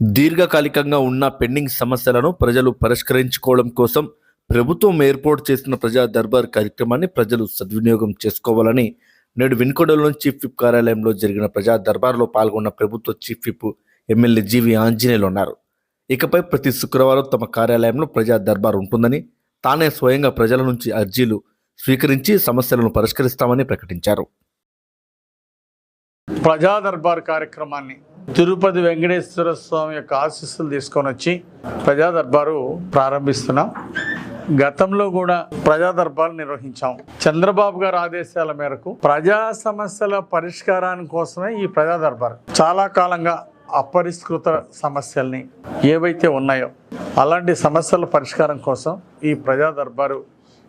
దీర్ఘకాలికంగా ఉన్న పెండింగ్ సమస్యలను ప్రజలు పరిష్కరించుకోవడం కోసం ప్రభుత్వం ఏర్పాటు చేసిన ప్రజా దర్బార్ కార్యక్రమాన్ని ప్రజలు సద్వినియోగం చేసుకోవాలని నేడు వినుకొండలోని చీఫ్ విప్ కార్యాలయంలో జరిగిన ప్రజా దర్బార్లో పాల్గొన్న ప్రభుత్వ chief whip MLA G V Anjaneyulu అన్నారు. ఇకపై ప్రతి శుక్రవారం తమ కార్యాలయంలో ప్రజా దర్బార్ ఉంటుందని తానే స్వయంగా ప్రజల నుంచి అర్జీలు స్వీకరించి సమస్యలను పరిష్కరిస్తామని ప్రకటించారు. ప్రజా దర్బార్ కార్యక్రమాన్ని తిరుపతి వెంకటేశ్వర స్వామి యొక్క ఆశీస్సులు తీసుకొని వచ్చి ప్రజా దర్బారు ప్రారంభిస్తున్నాం. గతంలో కూడా ప్రజా దర్బార్ నిర్వహించాం. చంద్రబాబు గారి ఆదేశాల మేరకు ప్రజా సమస్యల పరిష్కారాని కోసమే ఈ ప్రజా దర్బార్ చాలా కాలంగా అపరిష్కృత సమస్యల్ని ఏవైతే ఉన్నాయో అలాంటి సమస్యల పరిష్కారం కోసం ఈ ప్రజా దర్బారు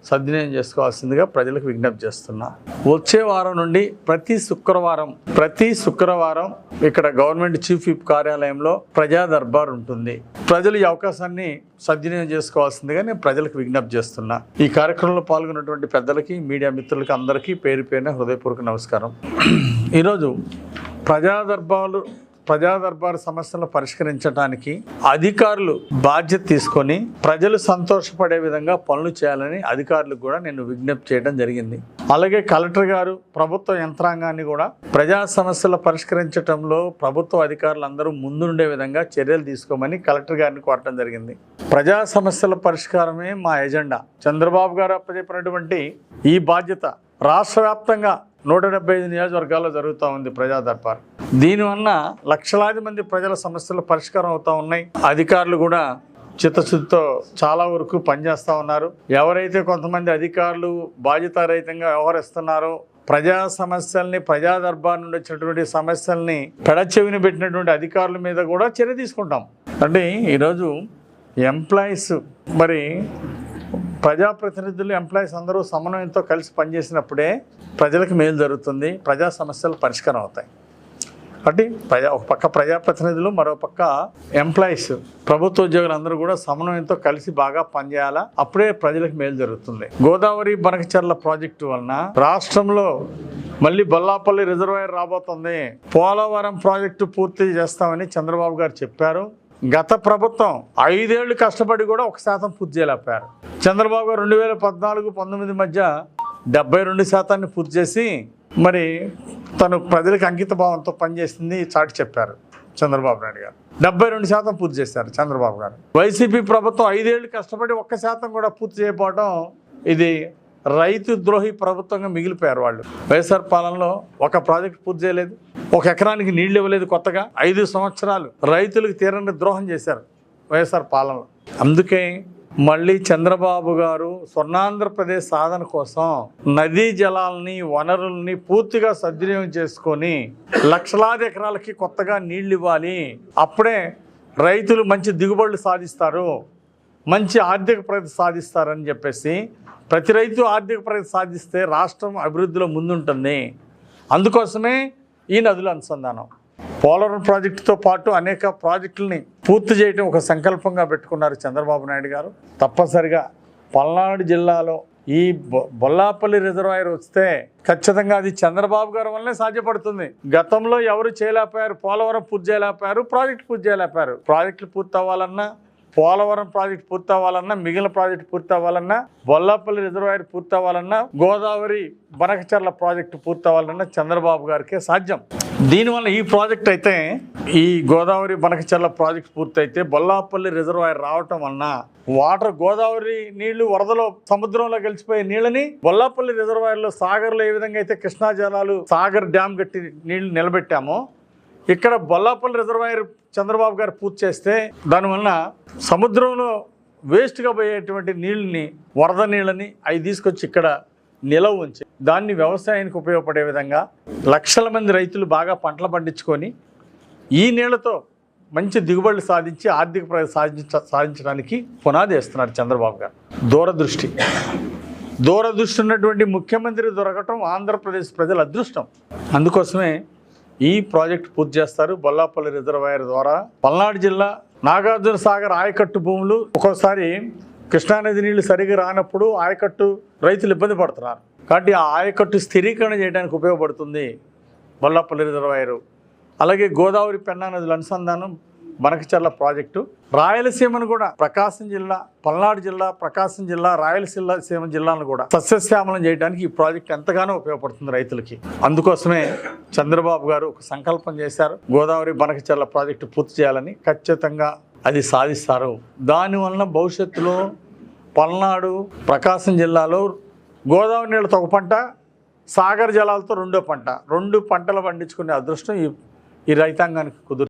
సద్వినియోగం చేసుకోవాల్సిందిగా ప్రజలకు విజ్ఞప్తి చేస్తున్నా. వచ్చే వారం నుండి ప్రతి శుక్రవారం ప్రతి శుక్రవారం ఇక్కడ గవర్నమెంట్ చీఫ్ విప్ కార్యాలయంలో ప్రజా దర్బార్ ఉంటుంది. ప్రజలు ఈ అవకాశాన్ని సద్వినియోగం చేసుకోవాల్సిందిగా నేను ప్రజలకు విజ్ఞప్తి చేస్తున్నా. ఈ కార్యక్రమంలో పాల్గొన్నటువంటి పెద్దలకి మీడియా మిత్రులకి అందరికీ పేరు పేరున హృదయపూర్వక నమస్కారం. ఈరోజు ప్రజా దర్బార్లు ప్రజా దర్బార్ సమస్యలను పరిష్కరించడానికి అధికారులు బాధ్యత తీసుకొని ప్రజలు సంతోషపడే విధంగా పనులు చేయాలని అధికారులకు కూడా నేను విజ్ఞప్తి చేయడం జరిగింది. అలాగే కలెక్టర్ గారు ప్రభుత్వ యంత్రాంగాన్ని కూడా ప్రజా సమస్యలు పరిష్కరించడంలో ప్రభుత్వ అధికారులు అందరూ ముందుండే విధంగా చర్యలు తీసుకోమని కలెక్టర్ గారిని కోరటం జరిగింది. ప్రజా సమస్యల పరిష్కారమే మా ఎజెండా. చంద్రబాబు గారు అప్పచెప్పినటువంటి ఈ బాధ్యత రాష్ట్ర వ్యాప్తంగా నూట డెబ్బై ఐదు నియోజకవర్గాల్లో జరుగుతూ ఉంది ప్రజా దర్బార్ దీనివల్ల లక్షలాది మంది ప్రజల సమస్యలు పరిష్కారం అవుతూ ఉన్నాయి. అధికారులు కూడా చిత్తశుద్ధితో చాలా వరకు పనిచేస్తూ ఉన్నారు. ఎవరైతే కొంతమంది అధికారులు బాధ్యతారహితంగా వ్యవహరిస్తున్నారో ప్రజా సమస్యల్ని ప్రజా దర్బార్ నుండి వచ్చినటువంటి సమస్యల్ని పెడచెవిని పెట్టినటువంటి అధికారుల మీద కూడా చర్య తీసుకుంటాం. అంటే ఈరోజు ఎంప్లాయీస్ మరి ప్రజాప్రతినిధులు ఎంప్లాయీస్ అందరూ సమన్వయంతో కలిసి పనిచేసినప్పుడే ప్రజలకు మేలు జరుగుతుంది. ప్రజా సమస్యలు పరిష్కారం అవుతాయి. కాబట్టి ప్రజా ఒక పక్క ప్రజాప్రతినిధులు మరో పక్క ఎంప్లాయీస్ ప్రభుత్వ ఉద్యోగులు అందరూ కూడా సమన్వయంతో కలిసి బాగా పనిచేయాలా? అప్పుడే ప్రజలకు మేలు జరుగుతుంది. గోదావరి బనకచర్ల ప్రాజెక్టు వలన రాష్ట్రంలో మళ్ళీ బొల్లాపల్లి రిజర్వాయర్ రాబోతుంది. పోలవరం ప్రాజెక్టు పూర్తి చేస్తామని చంద్రబాబు గారు చెప్పారు. గత ప్రభుత్వం ఐదేళ్ళు కష్టపడి కూడా ఒక శాతం పూర్తి చేయలేపారు చంద్రబాబు గారు రెండు వేల పద్నాలుగు పంతొమ్మిది మధ్య డెబ్బై రెండు శాతాన్ని పూర్తి చేసి మరి తను ప్రజలకు అంకిత భావంతో పనిచేసింది చాటి చెప్పారు చంద్రబాబు నాయుడు గారు. డెబ్బై రెండు శాతం పూర్తి చేశారు చంద్రబాబు గారు. వైసీపీ ప్రభుత్వం ఐదేళ్ళు కష్టపడి ఒక్క శాతం కూడా పూర్తి చేయకపోవడం ఇది రైతు ద్రోహి ప్రభుత్వంగా మిగిలిపోయారు వాళ్ళు. వైఎస్ఆర్ పాలనలో ఒక ప్రాజెక్ట్ పూర్తి చేయలేదు ఒక ఎకరానికి నీళ్ళు ఇవ్వలేదు కొత్తగా. ఐదు సంవత్సరాలు రైతులకు తీరని ద్రోహం చేశారు వైఎస్ఆర్ పాలనలో. అందుకే మళ్ళీ చంద్రబాబు గారు స్వర్ణాంధ్రప్రదేశ్ సాధన కోసం నదీ జలాలని వనరుల్ని పూర్తిగా సద్వినియోగం చేసుకొని లక్షలాది ఎకరాలకి కొత్తగా నీళ్ళు ఇవ్వాలి. అప్పుడే రైతులు మంచి దిగుబడులు సాధిస్తారు. మంచి ఆర్థిక ప్రగతి సాధిస్తారని చెప్పేసి ప్రతి రైతు ఆర్థిక ప్రగతి సాధిస్తే రాష్ట్రం అభివృద్ధిలో ముందుంటుంది. అందుకోసమే ఈ నదుల అనుసంధానం. పోలవరం ప్రాజెక్టుతో పాటు అనేక ప్రాజెక్టుల్ని పూర్తి చేయడం ఒక సంకల్పంగా పెట్టుకున్నారు చంద్రబాబు నాయుడు గారు. తప్పనిసరిగా పల్నాడు జిల్లాలో ఈ బొ- బొల్లాపల్లి రిజర్వాయర్ వస్తే ఖచ్చితంగా అది చంద్రబాబు గారి వల్లనే సాధ్యపడుతుంది. గతంలో ఎవరు చేయలేకపోయారు? పోలవరం పూర్తి చేయలేకపోయారు ప్రాజెక్టు పూర్తి చేయలేకపోయారు. ప్రాజెక్టులు పూర్తి అవ్వాలన్నా పోలవరం ప్రాజెక్ట్ పూర్తి అవ్వాలన్నా మిగిలిన ప్రాజెక్ట్ పూర్తి అవ్వాలన్నా బొల్లాపల్లి రిజర్వాయర్ పూర్తి అవ్వాలన్నా గోదావరి బనకచర్ల ప్రాజెక్టు పూర్తి అవ్వాలన్నా చంద్రబాబు గారికే సాధ్యం. దీనివల్ల ఈ ప్రాజెక్ట్ అయితే ఈ గోదావరి బనకచర్ల ప్రాజెక్ట్ పూర్తయితే బొల్లాపల్లి రిజర్వాయర్ రావటం వలన వాటర్ గోదావరి నీళ్ళు వరదలో సముద్రంలో కలిసిపోయే నీళ్ళని బొల్లాపల్లి రిజర్వాయర్లో సాగర్లో ఏ విధంగా అయితే కృష్ణా జలాలు సాగర్ డ్యామ్ కట్టి నీళ్ళు నిలబెట్టామో ఇక్కడ బొల్లాపల్లి రిజర్వాయర్ చంద్రబాబు గారు పూర్తి చేస్తే దానివల్ల సముద్రంలో వేస్ట్గా పోయేటువంటి నీళ్ళని వరద నీళ్ళని అవి తీసుకొచ్చి ఇక్కడ నిలవ ఉంచి దాన్ని వ్యవసాయానికి ఉపయోగపడే విధంగా లక్షల మంది రైతులు బాగా పంటలు పండించుకొని ఈ నీళ్ళతో మంచి దిగుబడులు సాధించి ఆర్థిక ప్ర సాధించ సాధించడానికి పునాది వేస్తున్నారు చంద్రబాబు గారు. దూరదృష్టి. దూరదృష్టి ఉన్నటువంటి ముఖ్యమంత్రి దొరకటం ఆంధ్రప్రదేశ్ ప్రజల అదృష్టం. అందుకోసమే ఈ ప్రాజెక్ట్ పూర్తి చేస్తారు. బొల్లాపల్లి రిజర్వాయర్ ద్వారా పల్నాడు జిల్లా నాగార్జున సాగర్ ఆయకట్టు భూములు ఒక్కోసారి కృష్ణానది నీళ్ళు సరిగా రానప్పుడు ఆయకట్టు రైతులు ఇబ్బంది పడుతున్నారు. కాబట్టి ఆ ఆయకట్టు స్థిరీకరణ చేయడానికి ఉపయోగపడుతుంది బొల్లాపల్లి రిజర్వాయరు. అలాగే గోదావరి పెన్నా నదుల అనుసంధానం బనకచర్ల ప్రాజెక్టు. రాయలసీమను కూడా ప్రకాశం జిల్లా పల్నాడు జిల్లా ప్రకాశం జిల్లా రాయలసీమ సీమ జిల్లాను కూడా సస్యశ్యామలం చేయడానికి ఈ ప్రాజెక్ట్ ఎంతగానో ఉపయోగపడుతుంది రైతులకి. అందుకోసమే చంద్రబాబు గారు ఒక సంకల్పం చేశారు. గోదావరి బనకచర్ల ప్రాజెక్టు పూర్తి చేయాలని ఖచ్చితంగా అది సాధిస్తారు. దానివలన భవిష్యత్తులో పల్నాడు ప్రకాశం జిల్లాలో గోదావరి నీళ్ళతో ఒక పంట సాగర్ జలాలతో రెండో పంట. రెండు పంటలు పండించుకునే అదృష్టం ఈ ఈ రైతాంగానికి కుదురు